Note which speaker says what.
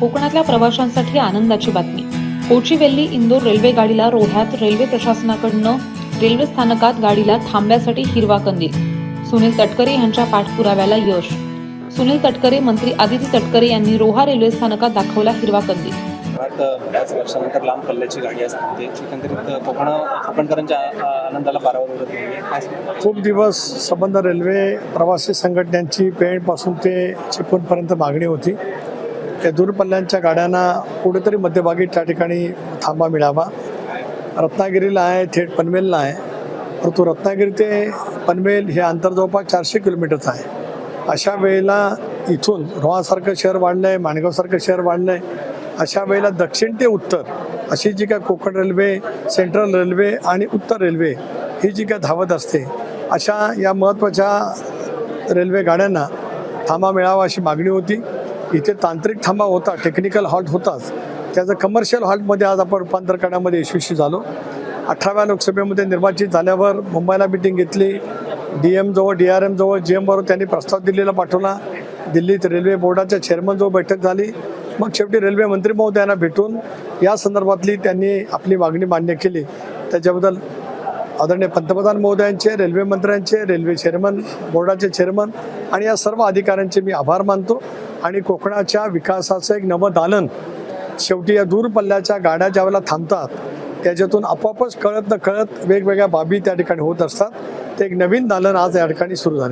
Speaker 1: कोकणातल्या प्रवाशांसाठी आनंदाची बातमी. कोचीवेल्ली इंदोर रेल्वे गाडीला रोह्यात रेल्वे प्रशासनाकडनं रेल्वे स्थानकात गाडीला थांब्यासाठी हिरवा कंदील. सुनील तटकरे यांच्या पाठपुराव्याला यश. सुनील तटकरे मंत्री आदिती तटकरे यांनी रोहा रेल्वे स्थानकात दाखवला हिरवा कंदील.
Speaker 2: बऱ्याच वर्षानंतर लांब पल्ल्याची गाडी असते. एकंदरीत कोकण कोकणकरांच्या आनंदाला पारावर उरत नाही?
Speaker 3: खूप दिवस संबंध रेल्वे प्रवासी संघटनांची पेणपासून ते चिपळूणपर्यंत मागणी होती. या दूरपल्ल्यांच्या गाड्यांना कुठेतरी मध्यभागी त्या ठिकाणी थांबा मिळावा. रत्नागिरीला आहे थेट पनवेलला आहे. परंतु रत्नागिरी ते पनवेल हे अंतर जवळपास चारशे किलोमीटरचं आहे. अशा वेळेला इथून रोहासारखं शहर वाढलं आहे माणगावसारखं शहर वाढलं आहे अशा वेळेला दक्षिण ते उत्तर अशी जी काय कोकण रेल्वे सेंट्रल रेल्वे आणि उत्तर रेल्वे ही जी काय धावत असते अशा या महत्त्वाच्या रेल्वे गाड्यांना थांबा मिळावा अशी मागणी होती. इथे तांत्रिक थांबा होता टेक्निकल हॉल्ट होताच. त्याचं कमर्शियल हॉल्टमध्ये आज आपण रूपांतर करण्यामध्ये यशस्वी झालो. अठराव्या लोकसभेमध्ये निर्वाचित झाल्यावर मुंबईला मिटिंग घेतली. डी एमजवळ डी आर एमजवळ जी एमबरोबर त्यांनी प्रस्ताव दिल्लीला पाठवला. दिल्लीत रेल्वे बोर्डाच्या चेअरमनजवळ बैठक झाली. मग शेवटी रेल्वे मंत्री महोदयांना भेटून या संदर्भातली त्यांनी आपली मागणी मान्य केली. त्याच्याबद्दल आदरणीय पंतप्रधान महोदयांचे रेल्वे मंत्र्यांचे रेल्वे चेअरमन बोर्डाचे चेअरमन आणि या सर्व अधिकाऱ्यांचे मी आभार मानतो. आणि कोकणाच्या विकासाचं एक नवं दालन शेवटी या दूर पल्ल्याच्या गाड्या ज्यावेळेला थांबतात त्याच्यातून आपोआपच कळत न कळत वेगवेगळ्या बाबी त्या ठिकाणी होत असतात. ते एक नवीन दालन आज या ठिकाणी सुरू झाले